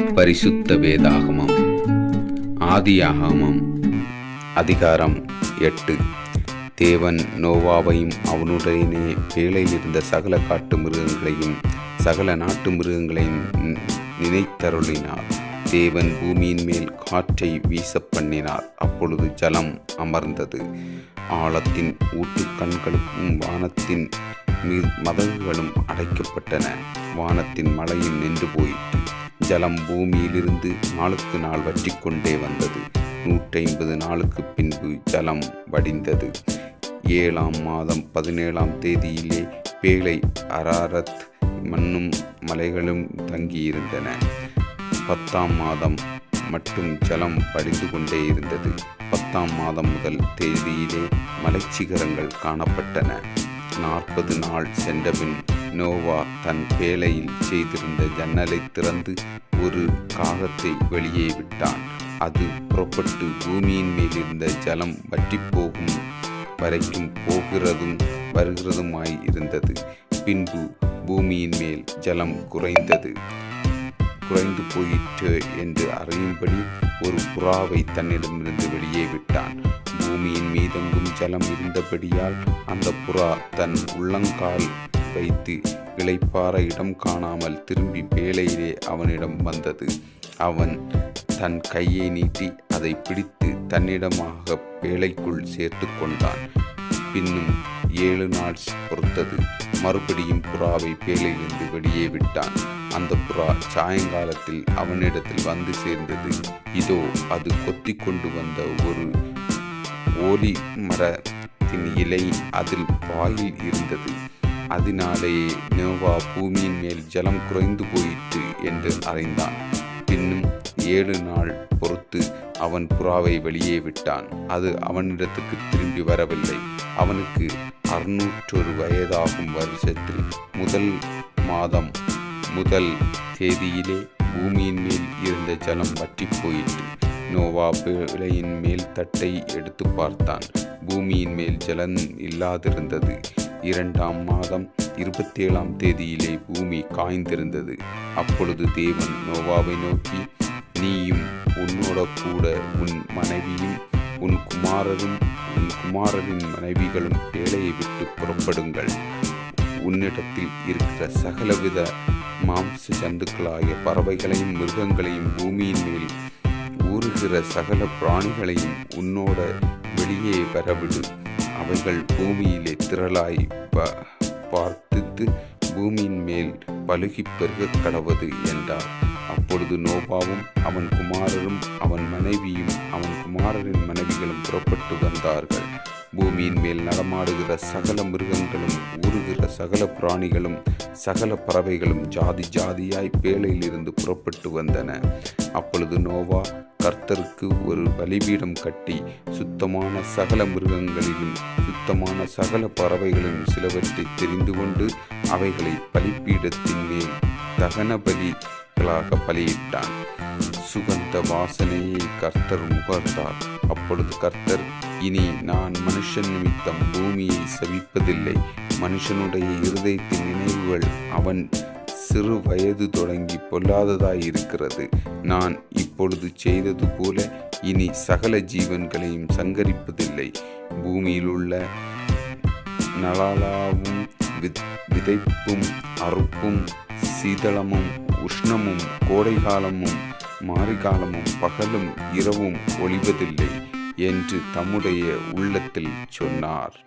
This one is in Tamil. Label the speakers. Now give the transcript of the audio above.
Speaker 1: பரிசுத்த வேதாகமம். ஆதியாகமம். அதிகாரம் எட்டு. தேவன் நோவாவையும் அவனுடனே வேலையில் இருந்த சகல காட்டு மிருகங்களையும் சகல நாட்டு மிருகங்களையும் நினைத்தருளினார். தேவன் பூமியின் மேல் காற்றை வீச பண்ணினார். அப்பொழுது ஜலம் அமர்ந்தது. ஆழத்தின் ஊட்டுக்கண்களுக்கும் வானத்தின் மதகுகளும் அடைக்கப்பட்டன. வானத்தின் மழையும் நின்று போயிற்று. ஜலம் பூமியிலிருந்து நாளுக்கு நாள் வற்றிக் கொண்டே வந்தது. நூற்றைம்பது நாளுக்கு பின்பு ஜலம் வடிந்தது. ஏழாம் மாதம் பதினேழாம் தேதியிலே பேழை அராரத் மண்ணும் மலைகளும் தங்கியிருந்தன. பத்தாம் மாதம் மட்டும் ஜலம் படிந்து கொண்டே இருந்தது. பத்தாம் மாதம் முதல் தேதியிலே மலைச்சிகரங்கள் காணப்பட்டன. நாற்பது நாள் சென்றபின் நோவா தன் வேலையில் செய்திருந்த ஜன்னலை திறந்து ஒரு காகத்தை வெளியே விட்டான். அது புறப்பட்டு பூமியின் மேல் இருந்த ஜலம் வற்றிப் போகும் வரைக்கும் போகிறதும் வருகிறதுமாய் இருந்தது. பின்பு பூமியின் மேல் ஜலம் குறைந்தது. குறைந்து போயிற்று என்று அறியும்படி ஒரு புறாவை தன்னிடமிருந்து வெளியே விட்டான். பூமியின் மீதெங்கும் ஜலம் இருந்தபடியால் அந்த புறா தன் உள்ளங்கால் வைத்து இளைப்பாற இடம் காணாமல் திரும்பி வேலையிலே அவனிடம் வந்தது. அவன் தன் கையை நீட்டி அதை பிடித்து தன்னிடமாக பேழைக்குள் சேர்த்து கொண்டான். பின்னும் ஏழு நாள் பொறுத்தது. மறுபடியும் புறாவை பேழையிலிருந்து வெளியே விட்டான். அந்த புறா சாயங்காலத்தில் அவனிடத்தில் வந்து சேர்ந்தது. இதோ அது கொத்தி கொண்டு வந்த ஒரு ஓலி மரத்தின் இலை அதில் வாயில் இருந்தது. அதனாலேயே நோவா பூமியின் மேல் ஜலம் குறைந்து போயிற்று என்று அறிந்தான். பின்னும் ஏழு நாள் பொறுத்து அவன் புறாவை வெளியே விட்டான். அது அவனிடத்துக்கு திரும்பி வரவில்லை. அவனுக்கு அறுநூற்றொரு வயதாகும் வருஷத்தில் முதல் மாதம் முதல் தேதியிலே பூமியின் மேல் இருந்த ஜலம் வற்றிப் போயிற்று. நோவா விலையின் மேல் தட்டை எடுத்து பார்த்தான். பூமியின் மேல் ஜலம் இல்லாதிருந்தது. இரண்டாம் மாதம் இருபத்தேழாம் தேதியிலே பூமி காய்ந்திருந்தது. அப்பொழுது தேவன் நோவாவை நோக்கி நீயும் உன்னோட கூட உன் மனைவியும் உன் குமாரரும் உன் குமாரரின் மனைவிகளும் வேலையை விட்டு புறப்படுங்கள். உன்னிடத்தில் இருக்கிற சகலவித மாம்ச ஜந்துக்களாகிய பறவைகளையும் மிருகங்களையும் பூமியின் மேல் ஊறுகிற சகல பிராணிகளையும் உன்னோட வெளியே வரவிடும் அவைகள் பூமியிலே திரளாய் ப- பார்த்துத்து பூமியின் மேல் பழுகி பெருகக் கடவது என்றார். அப்பொழுது நோபாவும் அவன் குமாரரும் அவன் மனைவியும் அவன் குமாரரின் மனைவிகளும் புறப்பட்டு வந்தார்கள். பூமியின் மேல் நடமாடுகிற சகல மிருகங்களும் ஊறுகிற சகல பிராணிகளும் சகல பறவைகளும் ஜாதி ஜாதியாய் பேழையிலிருந்து புறப்பட்டு வந்தன. அப்பொழுது நோவா கர்த்தருக்கு ஒரு பலிபீடம் கட்டி சுத்தமான சகல மிருகங்களிலும் சுத்தமான சகல பறவைகளிலும் சிலவற்றை தெரிந்து கொண்டு அவைகளை பலிப்பீடத்தின் மேல் தகன பலி பலிகளாக பலியிட்டான். சுகந்த வாசனையை கர்த்தர் முகர்ந்தார். அப்பொழுது கர்த்தர் இனி நான் மனுஷன் நிமித்தம் பூமியை சவிப்பதில்லை. மனுஷனுடைய இருதயத்தின் நினைவுகள் அவன் சிறு வயது தொடங்கி பொல்லாததாய் இருக்கிறது. நான் இப்பொழுது செய்தது போல இனி சகல ஜீவன்களையும் சங்கரிப்பதில்லை. பூமியிலுள்ள நலாலாவும் வித்- விதைப்பும் அறுப்பும் சீதளமும் உஷ்ணமும் கோடைகாலமும் மாரிகாலமும் பகலும் இரவும் ஒளிவதில்லை என்று தம்முடைய உள்ளத்தில் சொன்னார்.